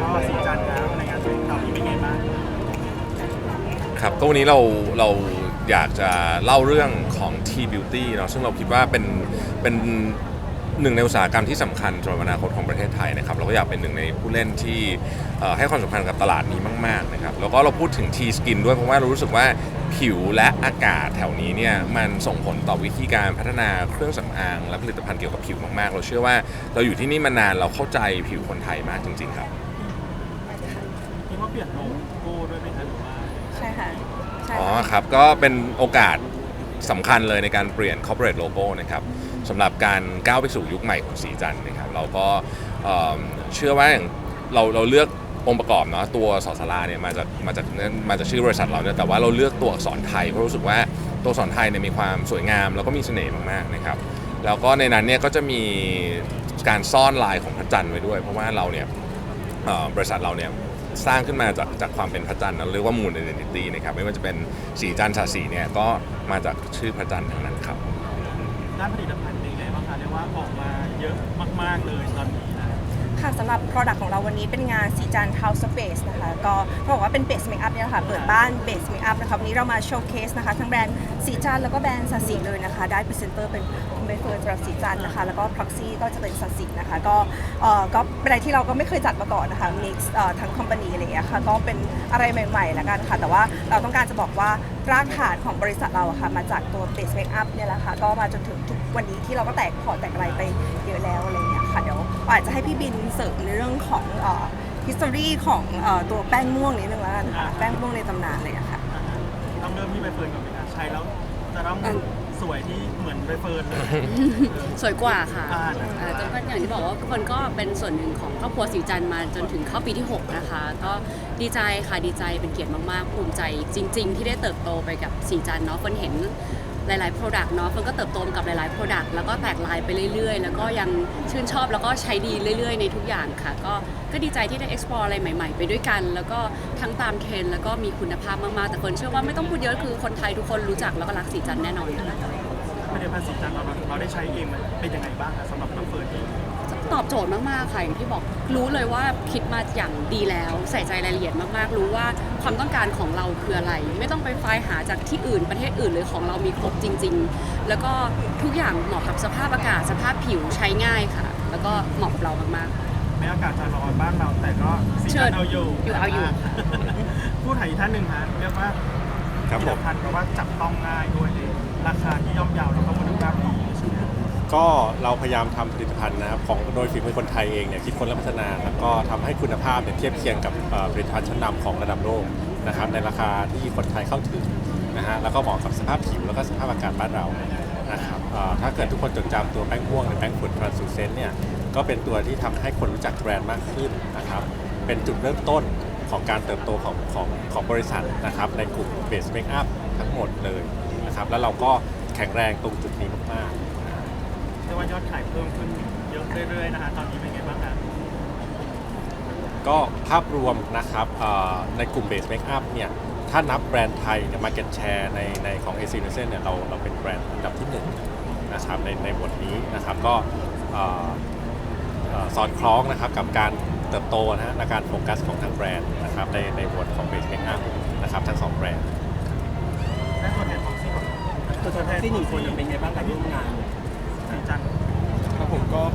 ก็สีจันทร์ครับในงานแถลงข่าวนี้เป็นไงบ้างครับก็วันนี้เราเราอยากจะเล่าเรื่องของ T Beauty เนาะซึ่งเราคิดว่าเป็นเป็น หนึ่งในอุตสาหกรรมที่สำคัญสำหรับอนาคตของประเทศไทยนะครับเราก็อยากเป็นหนึ่งในผู้เล่นที่เอ่อให้ความสำคัญกับตลาดนี้มากๆนะครับแล้วก็เราพูดถึง T Skin ด้วยเพราะว่าเรารู้สึกว่าผิวและอากาศแถวนี้เนี่ยมันส่งผลต่อวิธีการพัฒนาเครื่องสำอาง และผลิตภัณฑ์เกี่ยวกับผิวมากๆ เราเชื่อว่าเราอยู่ที่นี่มานานเราเข้าใจผิวคนไทยมากจริง ๆ ครับคิดว่าเปลี่ยนโลโก้ด้วยไหมคะหรือว่าใช่ค่ะใช่อ๋อค่ะครับก็เป็นโอกาสสำคัญเลยในการเปลี่ยน corporate logo นะครับ สำหรับการก้าวไปสู่ยุคใหม่ของสีจันนะครับเราก็เชื่อว่าอย่างเราเราเลือกองค์ประกอบเนาะตัวสอสาราเนี่ยมาจากมาจากมาจากชื่อบริษัทเราเนี่ยแต่ว่าเราเลือกตัวอักษรไทยเพราะรู้สึกว่าตัวอักษรไทยเนี่ยมีความสวยงามแล้วก็มีเสน่ห์มากๆนะครับแล้วก็ในนั้นเนี่ยก็จะมีการซ่อนลายของพระจันทร์ไว้ด้วย เพราะว่าเราเนี่ยบริษัทเราเนี่ยสร้างขึ้นมาจากจากความเป็นพระจันทร์นะเรียกว่ามูล identity นะครับไม่ว่าจะเป็นสีจันทร์สาสีเนี่ยก็มาจากชื่อพระจันทร์ทั้งนั้นครับด้านผลิตภัณ ออกมาเยอะมาก ๆ เลยตอนนี้นะ ค่ะสำหรับ Product ของเราวันนี้เป็นงานสีจัน House Space นะคะ ก็เขาบอกว่าเป็นเบสเมคอัพเนี่ยแหละค่ะ เปิดบ้านเบสเมคอัพนะคะ วันนี้เรามาโชว์เคสนะคะ ทั้งแบรนด์สีจันแล้วก็แบรนด์สัสีเลยนะคะ ได้พรีเซนเตอร์เป็นคุณใบเฟิร์นสำหรับสีจันนะคะ แล้วก็ Proxy ก็จะเป็นสัสีนะคะ ก็เอ่อก็เป็นอะไรที่เราก็ไม่เคยจัดมาก่อนนะคะ mix เอ่อทั้งคอมพานีอะไรอย่างเงี้ยค่ะ ก็เป็นอะไรใหม่ๆแล้วกันค่ะ แต่ว่าเราต้องการจะบอกว่ารากฐานของบริษัทเราอะค่ะ มาจากตัวเบสเมคอัพเนี่ยแหละค่ะ ก็มาจนถึงทุกวันนี้ที่เราก็แตกพอร์ตแตกอะไรไปเยอะแล้วอะไรอย่างเงี้ย อาจจะให้พี่บินเสริมในเรื่องของเอ่อ history ของเอ่อตัวแป้งม่วงนิดนึงแล้วกันค่ะแป้งม่วงในตำนานเลยอะค่ะต้องเริ่มที่ใบเฟิร์นก่อนไหมคะใช้แล้วจะต้องสวยที่เหมือนใบเฟิร์นเลยสวยกว่าค่ะอ่าอ่าจนก็อย่างที่บอกว่าคนก็เป็นส่วนหนึ่งของครอบครัวสีจันทร์มาจนถึงเข้าปีที่ 6 นะคะ ก็ดีใจค่ะดีใจเป็นเกียรติมากๆภูมิใจจริง ๆ ที่ได้เติบโตไปกับสีจันทร์เนาะคนเห็น หลายๆ Product เนาะเฟิร์นก็เติบโตมากับหลายๆ Product แล้วก็แตกลายไปเรื่อยๆ แล้วก็ยังชื่นชอบแล้วก็ใช้ดีเรื่อยๆ ในทุกอย่างค่ะ ก็ก็ดีใจที่ได้ explore อะไรใหม่ๆ ไปด้วยกัน แล้วก็ทั้งตามเทรนแล้วก็มีคุณภาพมากๆ แต่เฟิร์นเชื่อว่าไม่ต้องพูดเยอะคือคนไทยทุกคนรู้จักแล้วก็รักสีจันแน่นอนค่ะ ผลิตภัณฑ์สีจันทร์เราเราได้ใช้เองมันเป็นยังไงบ้างคะสำหรับน้องเฟิร์นเอง ตอบโจทย์มากๆค่ะอย่างที่บอกรู้เลยว่าคิดมาอย่างดีแล้ว ใส่ใจรายละเอียดมากๆ รู้ว่าความต้องการของเราคืออะไร ไม่ต้องไปไฟล์หาจากที่อื่นประเทศอื่นเลยของเรามีครบจริง ๆ แล้วก็ทุกอย่างเหมาะกับสภาพอากาศสภาพผิวใช้ง่ายค่ะ แล้วก็เหมาะกับเรามากแม้อากาศจะร้อนบ้านเราแต่ก็สีจันทร์เอาอยู่อยู่เอาอยู่พูดถึงอีกท่านหนึ่งฮะเรียกว่าครับผผลิมตภัณฑ์เพราะว่าจับต้องง่ายด้วยเลยราคาที่ย่อมเยาวแล้วก็คุณภาพดีใช่ไหม ก็เราพยายามทำผลิตภัณฑ์นะครับของโดยฝีมือคนไทยเองเนี่ยคิดค้นและพัฒนาแล้วก็ทำให้คุณภาพเนี่ยเทียบเคียงกับเอ่อผลิตภัณฑ์ชั้นนำของระดับโลกนะครับในราคาที่คนไทยเข้าถึงนะฮะแล้วก็เหมาะกับสภาพผิวแล้วก็สภาพอากาศบ้านเรานะครับเอ่อถ้าเกิดทุกคนจดจำตัวแป้งม่วงหรือแป้งฝุ่นทรานซูเซนเนี่ยก็เป็นตัวที่ทำให้คนรู้จักแบรนด์มากขึ้นนะครับเป็นจุดเริ่มต้นของการเติบโตของของของบริษัทนะครับในกลุ่มเบสเมคอัพทั้งหมดเลยนะครับแล้วเราก็แข็งแรงตรงจุดนี้มากๆ เรียกว่ายอดขายเพิ่มขึ้นเยอะเรื่อยๆนะคะตอนนี้เป็นไงบ้างคะก็ภาพรวมนะครับเอ่อในกลุ่ม Base Makeup เนี่ยถ้านับแบรนด์ไทยเนี่ย Market Share ในในของ AC n i l s e n เนี่ยเราเราเป็นแบรนด์อันดับที่หนึ่งนะครับในในบทนี้นะครับก็เอ่อเอ่อสอดคล้องนะครับกับการเติบโตนะฮะและการโฟกัสของทางแบรนด์นะครับในในบทของ Base Makeup นะครับทั้งสองแบรนด์และตัวแทนของซีก่อนตัวแทนที่หนึ่งคนเป็น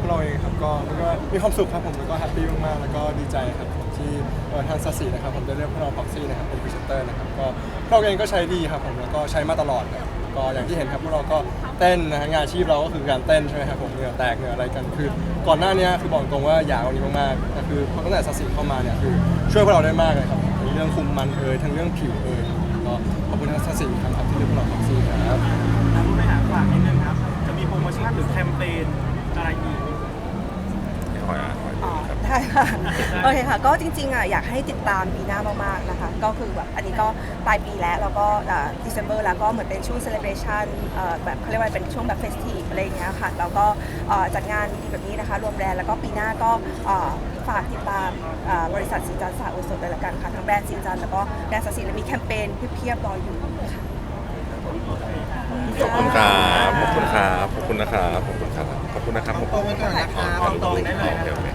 เราเองครับก็แล้วก็มีความสุขครับผมแล้วก็แฮปปี้มากๆแล้วก็ดีใจครับผมที่เอ่อทางสัสีนะครับผมได้เลือกพวกเราพ็อกซี่นะครับเป็นพรีเซนเตอร์นะครับก็พวกเราเองก็ใช้ดีครับผมแล้วก็ใช้มาตลอดครับก็อย่างที่เห็นครับพวกเราก็เต้นนะฮะงานอาชีพเราก็คือการเต้นใช่ไหมครับผมเหงื่อแตกเหงื่ออะไรกันคือ ก่อนหน้านี้คือบอกตรงว่าอยากเอานี้มากๆแต่คือพอตั้งแต่สัสีเข้ามาเนี่ยคือช่วยพวกเราได้มากเลยครับทั้งเรื่องคุมมันเอ่ยทั้งเรื่องผิวเอ่ย โอเคค่ะ ก็จริงๆอะอยากให้ติดตามปีหน้ามากๆนะคะ ก็คือแบบอันนี้ก็ปลายปีแล้วแล้วก็อ่า December แล้วก็เหมือนเป็นช่วง celebration เอ่อแบบเขาเรียกว่าเป็นช่วงแบบ festive อะไรอย่างเงี้ยค่ะ แล้วก็เอ่อจัดงานดีๆแบบนี้นะคะ รวมแบรนด์แล้วก็ปีหน้าก็เอ่อฝากติดตามอ่าบริษัทสีจันทร์สาอุสดเลยละกันค่ะทั้งแบรนด์สีจันทร์แล้วก็แบรนด์สาสีและมีแคมเปญเพียบๆรออยู่ค่ะขอบคุณครับ ขอบคุณครับ ขอบคุณนะครับ ขอบคุณครับ ขอบคุณนะครับตรงๆไว้ก่อนนะคะอ๋อตรงๆได้เลยโอเคโอเค